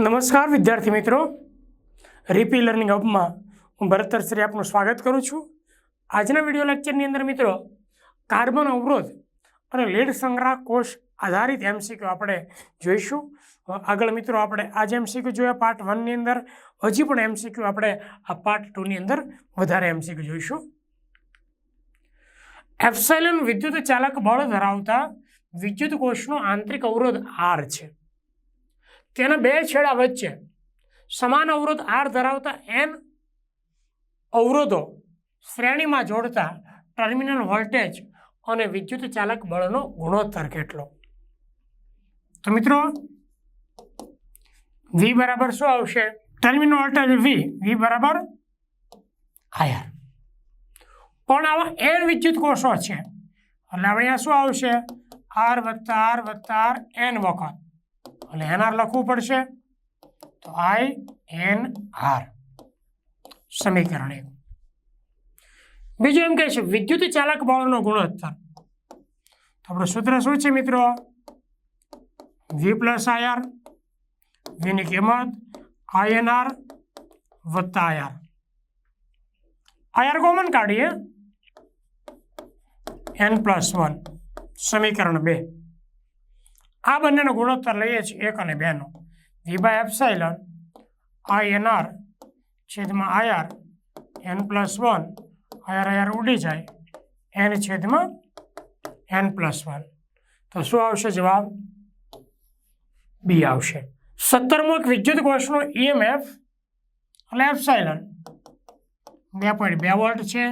નમસ્કાર, વિદ્યાર્થી મિત્રો. રીપી લર્નિંગ હબમાં હું ભરતર શ્રી આપનું સ્વાગત કરું છું. આજના વીડિયો લેક્ચરની અંદર મિત્રો, કાર્બન અવરોધ અને લીડ સંગ્રહ કોષ આધારિત એમસીક્યુ આપણે જોઈશું. આગળ મિત્રો, આપણે આજે એમસીક્યુ જોયા પાર્ટ વનની અંદર. હજી પણ એમસીક્યુ આપણે આ પાર્ટ ટુની અંદર વધારે એમસીક્યુ જોઈશું. એપ્સાઇલન વિદ્યુત ચાલક બળ ધરાવતા વિદ્યુત કોષનો આંતરિક અવરોધ આર છે. તેના બે છેડા વચ્ચે સમાન અવરોધ આર ધરાવતા એન અવરોધો શ્રેણીમાં જોડતા ટર્મિનલ વોલ્ટેજ અને વિદ્યુત ચાલક બળનો ગુણોત્તર કેટલો? તો મિત્રો વી બરાબર શું આવશે? ટર્મિનલ વોલ્ટેજ વી વી બરાબર આયર પણ આવા એન વિદ્યુત કોષો છે. એટલે અહીંયા શું આવશે? આર વત્તા આર વત્તા આર એન વખત. એટલે એનઆર લખવું પડશે? તો આઈ એન આર. સમીકરણ એક. બીજું એમ કહે છે, વિદ્યુત ચાલક બળનો ગુણોત્તર. તો આપણું સૂત્ર શું છે મિત્રો? વી પ્લસ આઈઆર વીની કિંમત આઈએનઆર વત્તા I R I R common કાઢીએ. એન પ્લસ વન સમીકરણ બે. આ બંનેનો ગુણોત્તર લઈએ છીએ એક અને બેનો. V by epsilon I N R છેદમાં I R N plus one. I R I R ઉડી જાય એન છેદમાં એન પ્લસ વન. તો શું આવશે જવાબ? બી આવશે. સત્તરમો એક વિદ્યુત કોષનો ઈએમએફ એટલે એપ્સાઇલન. બે પોઈન્ટ બે વોલ્ટ છે.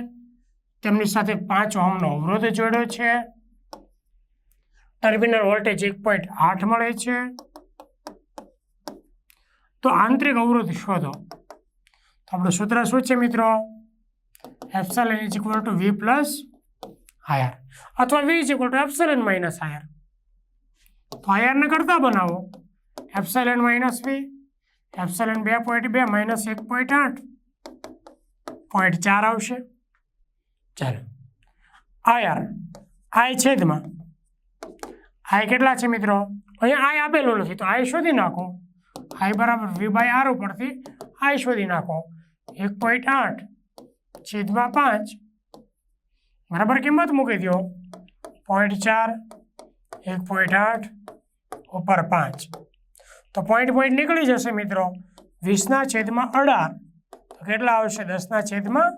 તેમની સાથે પાંચ ઓહમનો અવરોધ જોડ્યો છે. ટર્મિનલ વોલ્ટેજ એક પોઈન્ટ આઠ મળે છે. તો આંતરિક અવરોધ શોધો. તો આપણું સૂત્ર શું છે મિત્રો? Epsilon is equal to V plus IR અથવા V is equal to epsilon minus IR તો આયરને કરતા બનાવો. એપ્સેલન માઇનસ વી એપ્સેલન બે પોઈન્ટ બે માઇનસ એક પોઈન્ટ આઠ. પોઈન્ટ ચાર આવશે. ચાલો. આયર આય છેદમાં આઈ કેટલા છે મિત્રો? અહીંયા આઈ આપેલું નથી, તો આઈ શોધી નાખો. આઈ બરાબર વી બાય આર ઉપરથી આઈ શોધી નાખો. એક પોઈન્ટ આઠ છેદમાં પાંચ. બરાબર કિંમત મૂકી દો પોઈન્ટ ચાર, એક પોઈન્ટ આઠ, ઉપર પાંચ. તો પોઈન્ટ પોઈન્ટ નીકળી જશે મિત્રો. વીસના છેદમાં અઢાર. તો કેટલા આવશે? દસના છેદમાં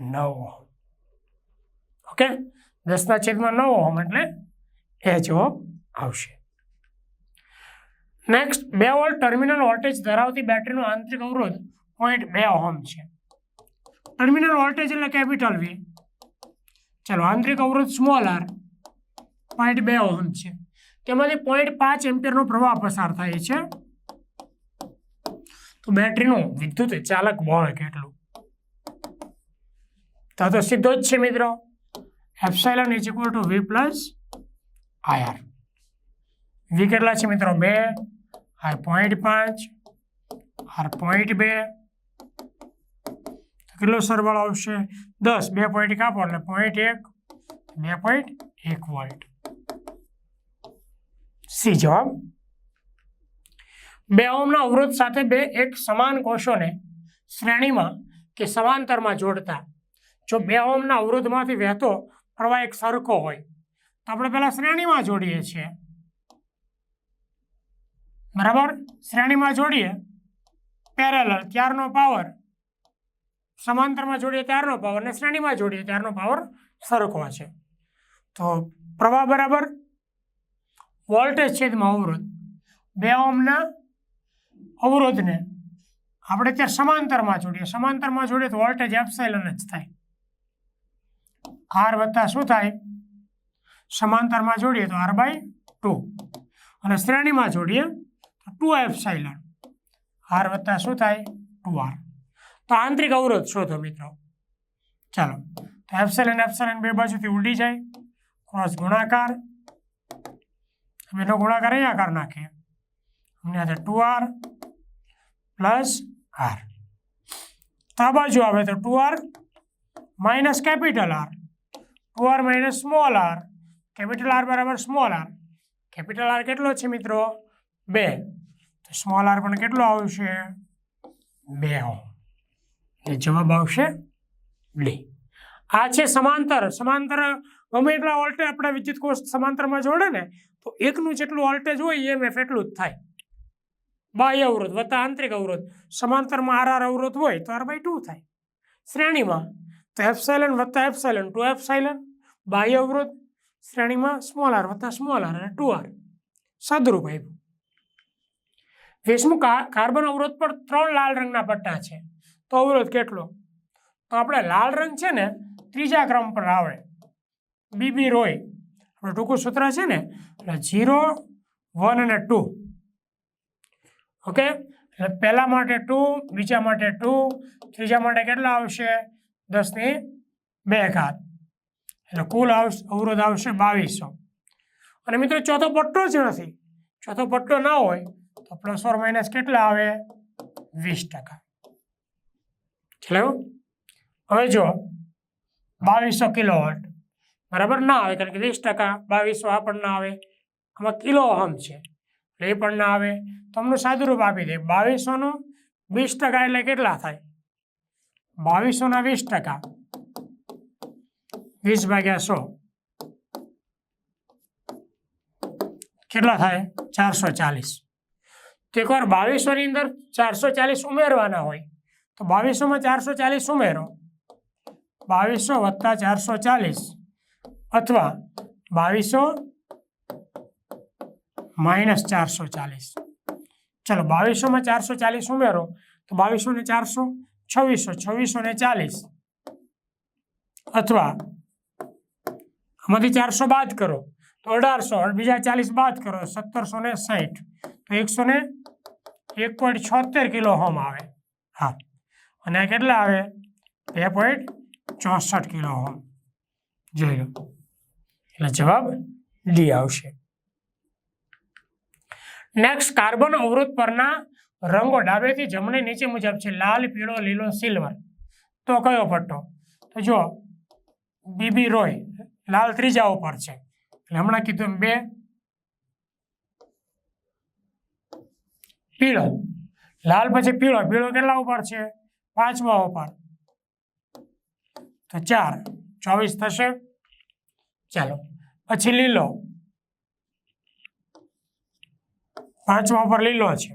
નવ. ઓકે? દસના છેદમાં નવ હોમ એટલે એ જવાબ આવશે. નેક્સ્ટ બે વોલ્ટ ટર્મિનલ વોલ્ટેજ ધરાવતી બેટરીનો આંતરિક અવરોધ પોઈન્ટ બે ઓહમ છે. ટર્મિનલ વોલ્ટેજ એટલે કેપિટલ વી ચલો, આંતરિક અવરોધ સ્મોલ આર પોઈન્ટ બે ઓહમ છે. તેમાંથી પોઈન્ટ પાંચ એમ્પિયરનો પ્રવાહ પસાર થાય છે. તો બેટરીનું વિદ્યુત ચાલક બળ કેટલું? તો સીધો જ છે મિત્રો. Epsilon is equal to V plus I R. V કેટલા છે મિત્રો? બે, આર પોઈન્ટ પાંચ, આર પોઈન્ટ બે. કેટલો સરવાળો આવશે? દસ. બે પોઈન્ટ કાપો એટલે પોઈન્ટ એક, બે પોઈન્ટ એક વોલ્ટ સી જવાબ? બે ઓમના અવરોધ સાથે બે એક સમાન કોષોને શ્રેણીમાં કે સમાંતરમાં જોડતા. જો બે ઓમના અવરોધમાંથી વહેતો પ્રવાહ એક સરખો હોય તો આપણે પહેલાં શ્રેણીમાં જોડીએ છીએ. બરાબર? શ્રેણીમાં જોડીએ. પેરેલલ ત્યારનો પાવર સમાંતરમાં જોડીએ ત્યારનો પાવર અને શ્રેણીમાં જોડીએ ત્યારનો પાવર સરખો છે. તો પ્રવાહ બરાબર? વોલ્ટેજ છેદમાં અવરોધ. બે ઓમના અવરોધને આપણે ત્યાં સમાંતરમાં જોડીએ. સમાંતરમાં જોડીએ તો વોલ્ટેજ એપ્સાઇલન જ થાય. આર વત્તા શું થાય? સમાંતરમાં જોડીએ તો આર બાય ટુ અને શ્રેણીમાં જોડીએ તો ટુ એફ સાઇલન આર વત્તા શું થાય? ટુ આર તો આંતરિક અવરોધ શોધો મિત્રો. ચાલો. તો એફસેલન એફસેલન બે બાજુથી ઉડી જાય. ક્રોસ ગુણાકાર. બેનો ગુણાકાર અહીંયા કર નાખીએ. અમને આ ટુ આર પ્લસ આર તો આ બાજુ આવે તો two R minus capital R two R minus small r capital R બરાબર સ્મોલ આર કેપિટલ આર કેટલો છે મિત્રો? બે. તો સ્મોલ આર પણ કેટલો આવશે? બે એટલે જવાબ આવશે ડી આ છે સમાંતર. સમાંતર ગમે એટલા વોલ્ટેજ આપણે વિદ્યુત કોષ સમાંતરમાં જોડે ને, તો એકનું જેટલું વોલ્ટેજ હોય એમએફ એટલું જ થાય. બાહ્ય અવરોધ વત્તા આંતરિક અવરોધ. સમાંતરમાં આર આર અવરોધ હોય તો આર બાય ટુ થાય. શ્રેણીમાં તો એફસાઇલન વત્તા એફસાઇલન ટુ એફસાઇલન બાહ્ય અવરોધ શ્રેણીમાં સ્મોલ આર વત્તા સ્મોલ આર અને ટુ આર. સદરૂપ આવ્યું વીસમું કાર્બન અવરોધ પર ત્રણ લાલ રંગના પટ્ટા છે. તો અવરોધ કેટલો? તો આપણે લાલ રંગ છે ને ત્રીજા ક્રમ પર આવે બીબી રોય. આપણે ટૂંકું સૂત્ર છે ને એટલે ઝીરો, વન અને ટુ. ઓકે? એટલે પહેલા માટે ટુ, બીજા માટે ટુ, ત્રીજા માટે કેટલા આવશે? દસની બે ઘાત. એટલે કુલ આવશે, અવરોધ આવશે બાવીસો. અને મિત્રો ચોથો પટ્ટો જ નથી. ચોથો પટ્ટો ના હોય તો પ્લસ ઓર માઇનસ કેટલા આવે? વીસ ટકા. ચલો હવે જો બાવીસો કિલો વોટ બરાબર ના આવે કારણ કે વીસ ટકા બાવીસો આ પણ ના આવે. આમાં કિલો અહમ છે. એટલે એ પણ ના આવે. તો અમને સાદુરૂપ આપી દે. બાવીસોનું વીસ ટકા એટલે કેટલા થાય? બાવીસોના વીસ ટકા. વીસ ભાગ્યા સો. કેટલા થાય? ચારસો ચાલીસ. તો એકવાર બાવીસોની અંદર ચારસો ચાલીસ ઉમેરવાના હોય, તો બાવીસોમાં ચારસો ચાલીસ ઉમેરો. બાવીસો વત્તા ચારસો ચાલીસ અથવા બાવીસો માઇનસ ચારસો ચાલીસ. ચલો, બાવીસોમાં ચારસો ચાલીસ ઉમેરો, તો બાવીસો ને ચારસો, છવ્વીસો છવ્વીસો ને ચાલીસ અથવા આમાંથી ચારસો બાદ કરો. તો અઢારસો બીજા ચાલીસ બાદ કરો. સત્તરસો ને સાહીઠ તો એકસો ને એક પોઈન્ટ છોતેર કિલો હોમ આવે. હા. અને આ કેટલા આવે? બે પોઈન્ટ ચોસઠ કિલો હોમ જોઈ લો. એટલે જવાબ ડી આવશે. નેક્સ્ટ કાર્બન અવરોધ પરના રંગો ડાબેથી જમણે નીચે મુજબ છે. લાલ, પીળો, લીલો સિલ્વર તો કયો પટ્ટો? તો જો બીબી રોય લાલ ત્રીજા ઉપર છે. એટલે હમણાં કીધું બે. પીળો. લાલ પછી પીળો. પીળો કેટલા ઉપર છે? પાંચમા ઉપર. તો ચાર. ચોવીસ થશે. ચાલો. પછી લીલો. પાંચમા ઉપર લીલો છે.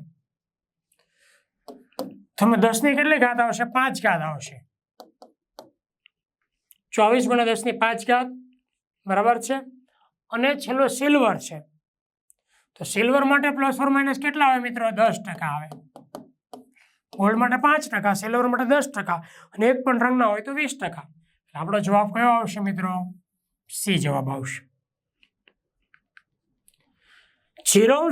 તમે દસની કેટલી ઘાત આવશે? પાંચ ઘાત આવશે. ચોવીસ ગુણ્યા દસની પાંચ ઘાત બરાબર છે? અને છેલ્લો સિલ્વર છે. તો સિલ્વર માટે પ્લસ ફોર માઇનસ કેટલા આવે મિત્રો? દસ ટકા આવે. ગોલ્ડ માટે પાંચ ટકા સિલ્વર માટે દસ ટકા અને એક પણ રંગના હોય તો વીસ ટકા. આપણો જવાબ કયો આવશે મિત્રો? સી જવાબ આવશે. ઝીરો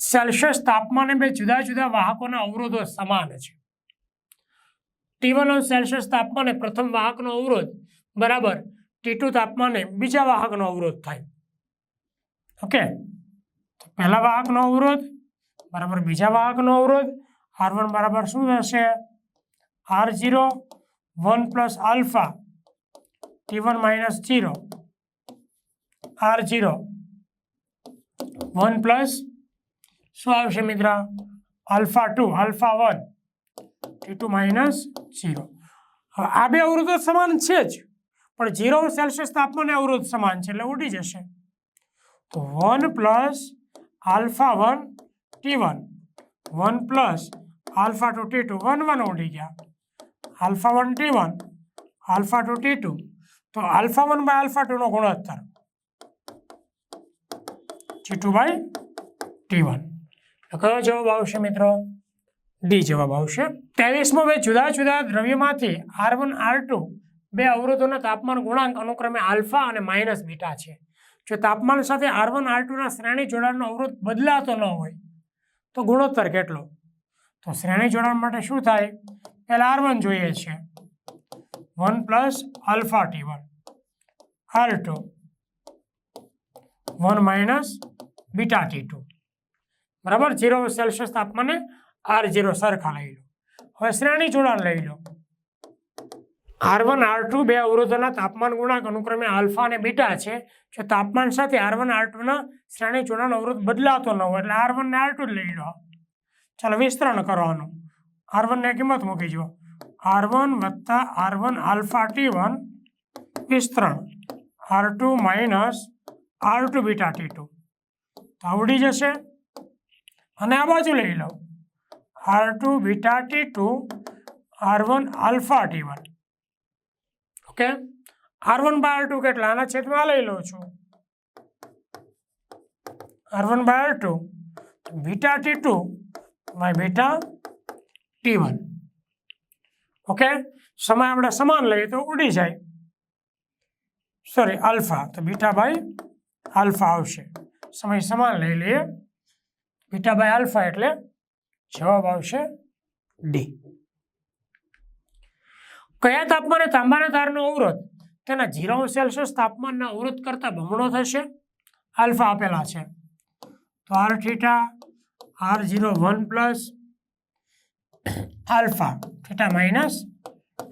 સેલ્સિયસ તાપમાને બે જુદા જુદા વાહકોના અવરોધો સમાન છે. ટી વન સેલ્સિયસ તાપમાને પ્રથમ વાહકનો અવરોધ, બરાબર. ટી ટુ તાપમાને બીજા વાહકનો અવરોધ થાય. ઓકે તો પહેલા વાહકનો અવરોધ, બરાબર બીજા વાહકનો અવરોધ. આર વન બરાબર શું થશે? R zero one plus alpha T one minus zero R zero one plus શું આવશે મિત્ર? Alpha two alpha one T two minus zero આ બે અવરોધો સમાન છે જ. પણ ઝીરો સેલ્સિયસ તાપમાને અવરોધ સમાન છે એટલે ઉડી જશે. તો one plus alpha one T one one plus alpha two T two one one ઉડી ગયા. Alpha one T one alpha two T two તો આલ્ફા વન બાય આલ્ફા ટુનો ગુણોત્તર. T two by T one કયો જવાબ આવશે મિત્રો? D જવાબ આવશે. ત્રેવીસમો બે જુદા જુદા દ્રવ્યમાંથી આર વન આર ટુ બે અવરોધોના તાપમાન ગુણાંક અનુક્રમે આલ્ફા અને માઇનસ બીટા છે. જો તાપમાન સાથે આર વન, આર ટુના શ્રેણી જોડાણનો અવરોધ બદલાતો ન હોય, તો ગુણોત્તર કેટલો? તો શ્રેણી જોડાણ માટે શું થાય? પહેલાં આર વન જોઈએ છે. One plus alpha T one. R two. One minus beta T two. બરાબર? ઝીરો સેલ્સિયસ તાપમાને આર ઝીરો સરખા લઈ લો. હવે શ્રેણી જોડાણ લઈ લો. આર વન આર ટુ બે અવરોધોના તાપમાન ગુણાંક અનુક્રમે આલ્ફા અને બીટા છે. જો તાપમાન સાથે આર વન આર ટુના શ્રેણી જોડાણ અવરોધ બદલાતો ન હોય, એટલે આર વન ને આર ટુ લઈ લો. ચાલો વિસ્તરણ કરવાનું. આર વનને કિંમત મૂકી જુઓ. આર વન વત્તા R one alpha T one વિસ્તરણ. R two minus R two beta T two તો આવડી જશે. અને આ બાજુ લઈ લો. R two beta T two R one alpha T one okay? R one by two કેટલા? આના છેદમાં લઈ લઉં છું. R one by two beta T two by beta T one okay? સમય આપણે સમાન લઈએ તો ઉડી જાય. Sorry alpha. તો બીટા બાય આલ્ફા આવશે. સમય સમાન લઈ લઈએ. બીટા બાય આલ્ફા એટલે જવાબ આવશે ડી કયા તાપમાને તાંબાના તારનો અવરોધ? તેના ઝીરો સેલ્સિયસ તાપમાનના અવરોધ કરતાં બમણો થશે. આલ્ફા આપેલા છે. તો R theta, R zero one plus alpha theta minus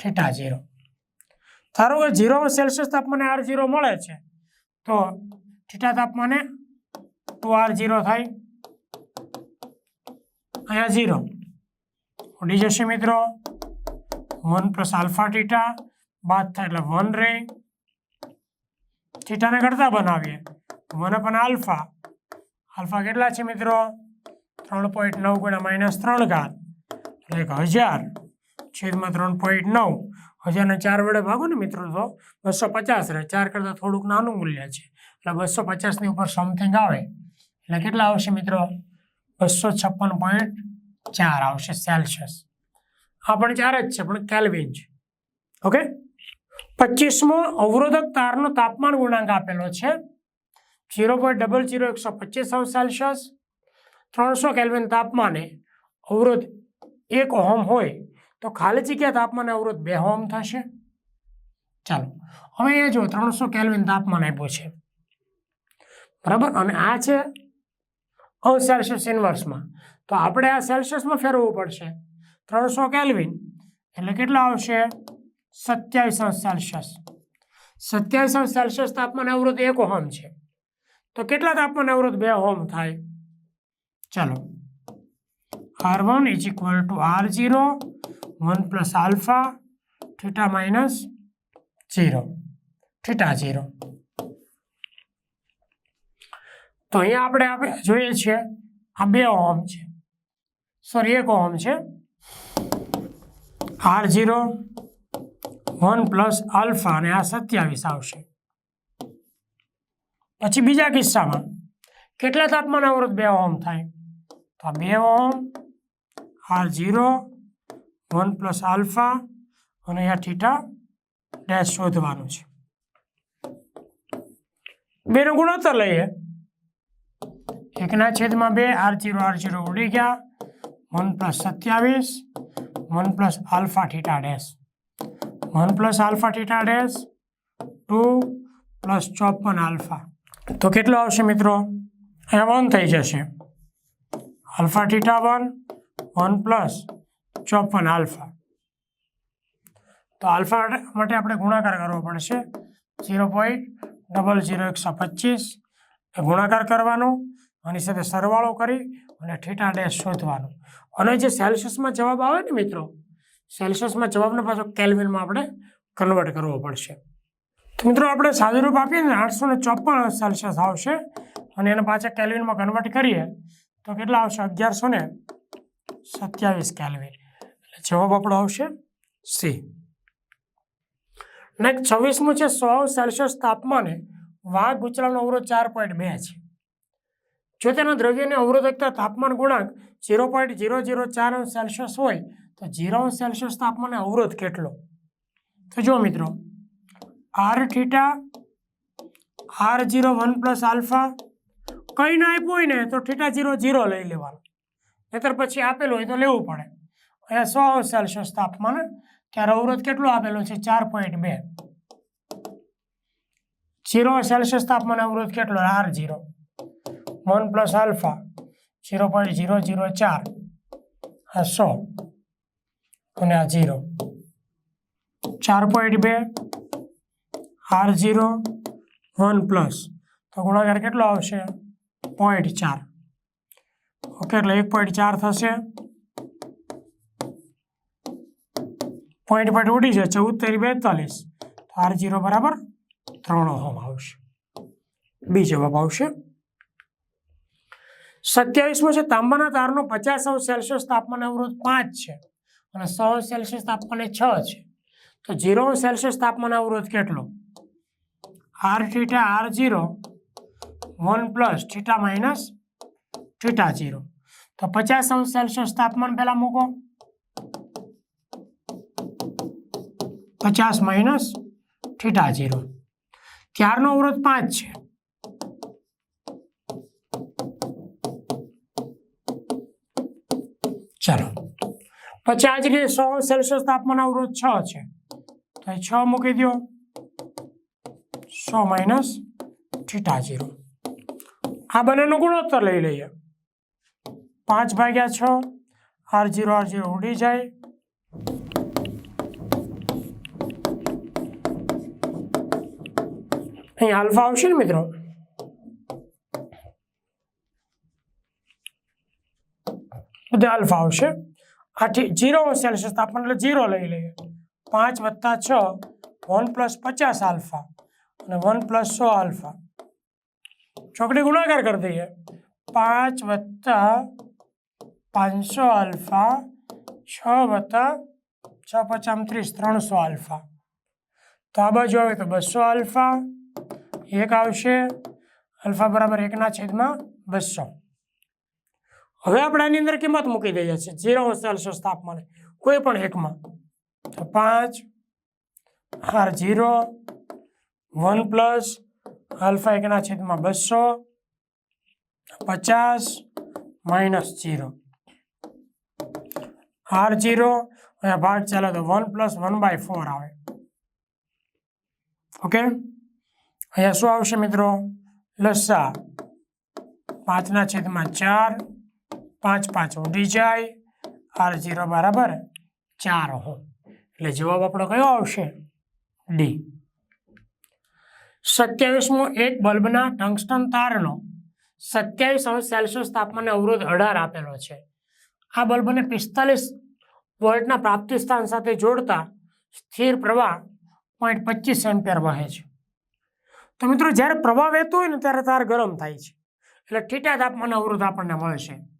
theta zero ધારો કે ઝીરો સેલ્સિયસ તાપમાને આર ઝીરો મળે છે, તો થીટા તાપમાને ટુ આર ઝીરો થાય. અહીંયા ઝીરો ઉડી જશે મિત્રો વન પ્લસ આલ્ફા થીટા બાદ થાય એટલે વન રે થીટાને કરતા બનાવીએ. વન અપન આલ્ફા આલ્ફા કેટલા છે મિત્રો? ત્રણ પોઈન્ટ નવ ગુણ્યા માઇનસ ત્રણ ઘાત. એટલે એક હજાર. છેદમાં ત્રણ પોઈન્ટ નવ. હજારને ચાર વડે ભાગો ને મિત્રો તો બસો પચાસ રહે. ચાર કરતાં થોડુંક નાનું મૂલ્ય છે. એટલે બસો પચાસની ઉપર સમથિંગ આવે. એટલે કેટલા આવશે મિત્રો? બસો છપ્પન પોઈન્ટ ચાર આવશે સેલ્સિયસ આ પણ ચાર જ છે, પણ કેલ્વિન છે. ઓકે પચીસમો અવરોધક તારનો તાપમાન ગુણાંક આપેલો છે. ઝીરો પોઈન્ટ ડબલ ઝીરો એકસો પચીસ અંશ સેલ્સિયસ. ત્રણસો કેલ્વિન તાપમાને અવરોધ એક ઓહમ હોય, તો ખાલી જગ્યા તાપમાને અવરોધ બે ઓહમ થશે. ચાલો, હવે એ જો ત્રણસો કેલ્વિન તાપમાન આપ્યું છે. બરાબર? અને આ છે અંશ સેલ્સિયસ ઇન્વર્સમાં. તો આપણે આ સેલ્સિયસમાં ફેરવવું પડશે. ત્રણસો કેલ્વિન. એટલે કેટલા આવશે? સત્યાવીસ અંશ સેલ્સિયસ. સત્યાવીસ અંશ સેલ્સિયસ તાપમાન અવરોધ એક હોમ છે. તો કેટલા તાપમાન અવરોધ બે હોમ થાય? ચાલો. R one is equal to R zero one plus alpha theta minus zero theta zero તો અહીંયા આપણે જોઈએ છીએ, આ બે ઓહમ છે. સોરી એક ઓહમ છે. R zero one plus alpha અને આ સત્યાવીસ આવશે. પછી બીજા કિસ્સામાં, કેટલા તાપમાન અવરોધ બે ઓમ થાય? તો આ બે ohm R zero one plus alpha અને અહીંયા થીટા ડેશ શોધવાનું છે. બેનો ગુણોત્તર લઈએ. એકના છેદમાં બે, આર જીરો આર જીરો ઉડી ગયા. વન પ્લસ સત્યાવીસ one plus alpha theta dash one plus alpha theta dash two plus ચોપન આલ્ફા. તો કેટલો આવશે મિત્રો? અહીંયા વન થઈ જશે. Alpha theta one one plus ચોપન આલ્ફા. તો આલ્ફા માટે આપણે ગુણાકાર કરવો પડશે. ઝીરો પોઈન્ટ ડબલ ઝીરો એકસો પચીસ. ગુણાકાર કરવાનો. આની સાથે સરવાળો કરી અને થીટા ડેશ શોધવાનું. અને જે સેલ્સિયસમાં જવાબ આવે ને મિત્રો, સેલ્સિયસમાં જવાબને પાછો કેલ્વિનમાં આપણે કન્વર્ટ કરવો પડશે. તો મિત્રો આપણે સાદુરૂપ આપીએ ને, આઠસો ને ચોપન સેલ્સિયસ આવશે અને એને પાછા કેલ્વિનમાં કન્વર્ટ કરીએ, તો કેટલા આવશે? અગિયારસો ને સત્યાવીસ કેલ્વિન. એટલે જવાબ આપણો આવશે સી નેક્સ્ટ છવ્વીસમું છે, સો સેલ્સિયસ તાપમાને વાઘ ગુચરાનો અવરોધ ચાર પોઈન્ટ બે છે. જો તેના દ્રવ્યને અવરોધકતા તાપમાન ગુણાંક ઝીરો પોઈન્ટ ઝીરો ઝીરો ચાર અંશ સેલ્સિયસ હોય, તો ઝીરો અંશ સેલ્સિયસ તાપમાને અવરોધ કેટલો? તો જો મિત્રો R theta R zero one plus alpha કંઈ ના આપ્યું હોય ને, તો થીટા ઝીરો ઝીરો લઈ લેવાનું. નહીતર પછી આપેલું હોય તો લેવું પડે. અહીંયા સો અંશ સેલ્સિયસ તાપમાન, ત્યારે અવરોધ કેટલો આપેલો છે? ચાર પોઈન્ટ બે. ઝીરો સેલ્સિયસ તાપમાન અવરોધ કેટલો? R zero one plus alpha zero point zero zero ચાર. આ સો અને આ ઝીરો ચાર પોઈન્ટ બે આર ઝીરો વન પ્લસ તો ગુણાકાર કેટલો આવશે? પોઈન્ટ ચાર. ઓકે, એટલે એક પોઈન્ટ ચાર થશે. પોઈન્ટ પોઈન્ટ ઉડી છે ચૌદ તેરી બેતાલીસ. આર જીરો બરાબર ત્રણ આવશે. બી જવાબ આવશે સત્યાવીસમો છે, તાંબાના તારનો પચાસ અંશ સેલ્સિયસ તાપમાન અવરોધ પાંચ છે અને સો સેલ્સિયસ તાપમાને છ છે. તો ઝીરો સેલ્સિયસ તાપમાન અવરોધ કેટલો? R theta, R zero one plus theta minus theta zero તો પચાસ અંશ સેલ્સિયસ તાપમાન પહેલાં મૂકો. પચાસ માઇનસ થીટા જીરો ત્યારનો અવરોધ પાંચ છે. ચાલો. પછી ડિગ્રી સો સેલ્સિયસ તાપમાન અવરોધ છ છે. તો છ મૂકી દો સો માઇનસ થીટા જીરો આ બંનેનો ગુણોત્તર લઈ લઈએ. પાંચ ભાગ્યા છ, આર જીરો આર જીરો ઉડી જાય. અહીં આલ્ફા આવશે ને મિત્રો? બધે આલ્ફા આવશે. આથી જીરો સેલ્સિયસ તાપમાન એટલે જીરો લઈ લઈએ. પાંચ વત્તા છ, વન પ્લસ પચાસ આલ્ફા અને વન પ્લસ સો આલ્ફા. ચોકડી ગુણાકાર કરી દઈએ. પાંચ વત્તા પાંચસો આલ્ફા, છ વત્તા છ પચામ ત્રીસ, ત્રણસો આલ્ફા. તો આ બાજુ આવે તો બસો આલ્ફા. એક આવશે. આલ્ફા બરાબર એકના છેદમાં બસો. હવે આપણે આની અંદર કિંમત મૂકી દઈએ છીએ? ઝીરો સેલ્સિયસ તાપમાને કોઈ પણ એકમાં. પાંચ R zero one plus alpha એકના છેદમાં બસો, પચાસ, માઇનસ ઝીરો આર ઝીરો અહીંયા ભાગ ચાલે તો one plus one by four આવે. ઓકે? અહીંયા શું આવશે મિત્રો? લસ્સા પાંચના છેદમાં ચાર પાંચ પાંચ ઉડી જાય, આર ઝીરો બરાબર ચાર હો. એટલે જવાબ આપણો કયો આવશે? ડી. સત્યાવીસમો એક બલ્બના ટંગસ્ટન તારનો સત્યાવીસ અંશ સેલ્સિયસ તાપમાને અવરોધ અઢાર આપેલો છે. આ બલ્બને પિસ્તાલીસ વોલ્ટના પ્રાપ્તિ સ્થાન સાથે જોડતા સ્થિર પ્રવાહ પોઈન્ટ પચીસ એમ્પિયર વહે છે. તો મિત્રો, જ્યારે પ્રવાહ વહેતો હોય ને ત્યારે તાર ગરમ થાય છે. એટલે ઠીટા તાપમાન અવરોધ આપણને મળશે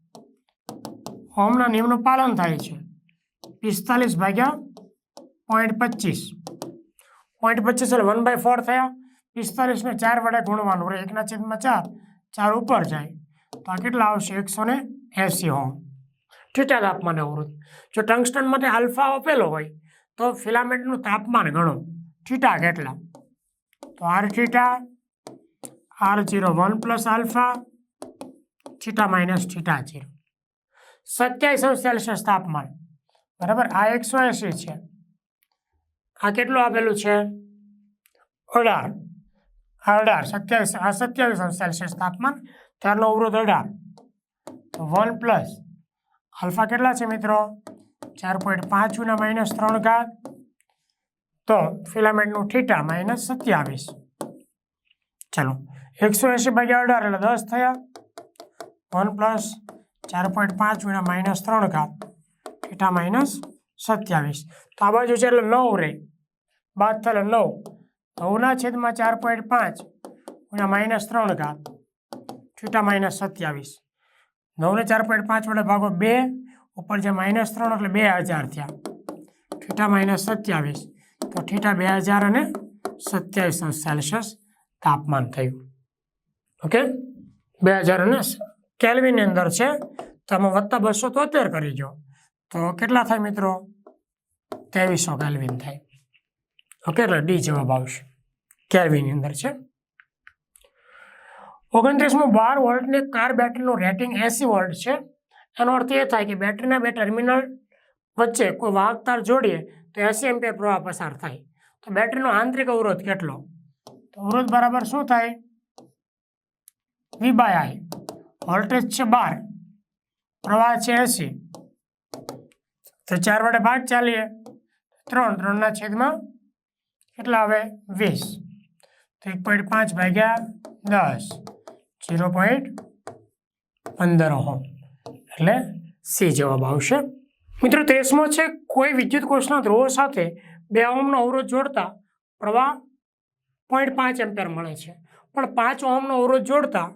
ઓમના નિયમનું પાલન થાય છે. પિસ્તાલીસ ભાગ્યા પોઈન્ટ પચીસ. પોઈન્ટ પચીસ એટલે વન બાય ફોર થયા. પિસ્તાલીસને ચાર વડે ગુણવાનું. એકના છેદમાં ચાર. ચાર ઉપર જાય. તો આ કેટલા આવશે? એકસો ને એંસી હોમ ઠીટા તાપમાન અવરોધ. જો ટંગસ્ટન માટે આલ્ફા આપેલો હોય, તો ફિલામેન્ટનું તાપમાન ગણો. ઠીટા કેટલા? તો R theta R zero one plus alpha, theta minus theta zero. સત્યાવીસ સેલ્સિયસ તાપમાન. બરાબર? આ એકસો એંસી છે. આ કેટલું આપેલું છે? અઢાર. આ અઢાર. સત્યાવીસ, આ સત્યાવીસ સેલ્સિયસ તાપમાન. ત્યારનો અવરોધ અઢાર. વન પ્લસ આલ્ફા કેટલા છે મિત્રો? ચાર પોઈન્ટ પાંચ ગુના માઇનસ ત્રણ ઘાત. તો ફિલામેન્ટનું થીટા માઇનસ સત્યાવીસ. ચાલો. એકસો એંસી ભાગ્યા અઢાર એટલે દસ થયા. વન પ્લસ ચાર પોઈન્ટ પાંચ ગુણ્યા માઇનસ ત્રણ ઘાત થીટા માઇનસ સત્યાવીસ. તો આ બાજુ છે એટલે નવ રહે બાદ થયેલો નવ. નવના છેદમાં ચાર પોઈન્ટ પાંચ ગુણ્યા માઇનસ ત્રણ ઘાત થીટા માઇનસ સત્યાવીસ. નવને ચાર પોઈન્ટ પાંચ વડે ભાગો બે, ઉપર જે માઇનસ ત્રણ એટલે બે હજાર થયા. થીટા માઇનસ સત્યાવીસ. તો થીટા બે હજાર અને સત્યાવીસ સેલ્સિયસ તાપમાન થયું. ઓકે? બે હજાર અને કેલ્વિનની અંદર છે તમે વત્તા બસો તોતેર કરી જો તો કેટલા થાય મિત્રો? ત્રેવીસો કેલ્વિન થાય. ઓકે, એટલે ડી જવાબ આવશે. કેલ્વિનની અંદર છે. ઓગણત્રીસમું બાર વોલ્ટની કાર બેટરીનું રેટિંગ એસી વોલ્ટ છે. એનો અર્થ એ થાય કે બેટરીના બે ટર્મિનલ વચ્ચે કોઈ વાહક તાર જોડીએ, તો એસી એમ્પિયર પ્રવાહ પસાર થાય. તો બેટરીનો આંતરિક અવરોધ કેટલો? તો અવરોધ બરાબર શું થાય? વી બાય આઈ વોલ્ટેજ છે બાર. પ્રવાહ છે એસી. તો ચાર વડે ભાગ ચાલીએ. ત્રણ, ત્રણના છેદમાં કેટલા આવે? વીસ. તો એક પોઈન્ટ પાંચ ભાગ્યા દસ. ઝીરો પોઈન્ટ પંદર ઓહમ એટલે સી જવાબ આવશે. મિત્રો ત્રેસમો છે કોઈ વિદ્યુત કોષના ધ્રુવો સાથે બે ઓમનો અવરોધ જોડતા પ્રવાહ પોઈન્ટ પાંચ એમ્પેર મળે છે. પણ પાંચ ઓમનો અવરોધ જોડતા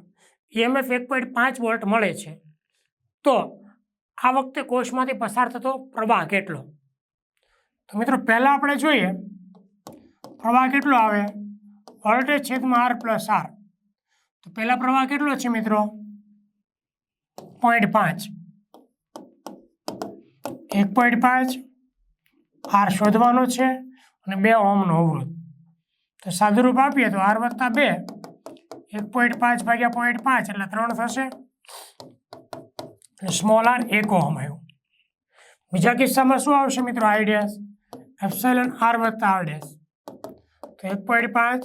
ઈએમએફ એક પોઈન્ટ પાંચ વોલ્ટ મળે છે. તો આ વખતે કોષમાંથી પસાર થતો પ્રવાહ કેટલો? તો મિત્રો, પહેલાં આપણે જોઈએ, પ્રવાહ કેટલો આવે? વોલ્ટેજ છેદમાં આર પ્લસ આર તો પહેલાં પ્રવાહ કેટલો છે મિત્રો? પોઈન્ટ પાંચ. એક પોઈન્ટ પાંચ આર શોધવાનો છે અને બે ઓમનો અવરોધ. તો સાદુરૂપ આપીએ તો આર વત્તા બે એક પોઈન્ટ પાંચ ભાગ્યા પોઈન્ટ પાંચ એટલે ત્રણ થશે. સ્મોલ આર એક ઓહમ આવ્યું બીજા કિસ્સામાં શું આવશે મિત્રો? આઈ ડેશ એપ્સાઇલન આર વત્તા આર ડેશ તો એક પોઈન્ટ પાંચ.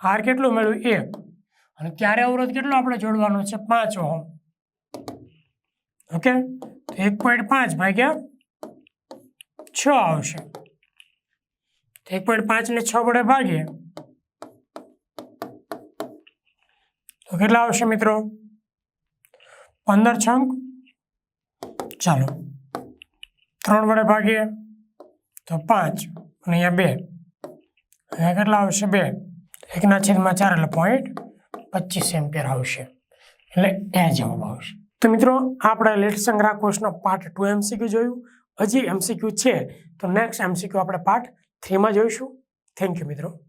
આર કેટલું મળ્યું? એક. અને ત્યારે અવરોધ કેટલો આપણે જોડવાનો છે? પાંચ ઓહમ. ઓકે? તો એક પોઈન્ટ પાંચ ભાગ્યા છ આવશે. એક પોઈન્ટ પાંચને છ વડે ભાગીએ. કેટલા આવશે મિત્રો? પંદર છંક? ચાલો. ત્રણ વડે ભાગીએ તો પાંચ અને અહીંયા બે. અહીંયા કેટલા આવશે? બે. એકના છેદમાં ચાર એટલે પોઈન્ટ પચીસ એમ્પિયર આવશે. એટલે એ જવાબ આવશે. તો મિત્રો, આપણે લેટ સંગ્રહ કોર્સનો પાર્ટ ટુ એમસીક્યુ જોયું. હજી એમસીક્યુ છે. તો નેક્સ્ટ એમસીક્યુ આપણે પાર્ટ થ્રીમાં જોઈશું. થેન્ક યુ મિત્રો.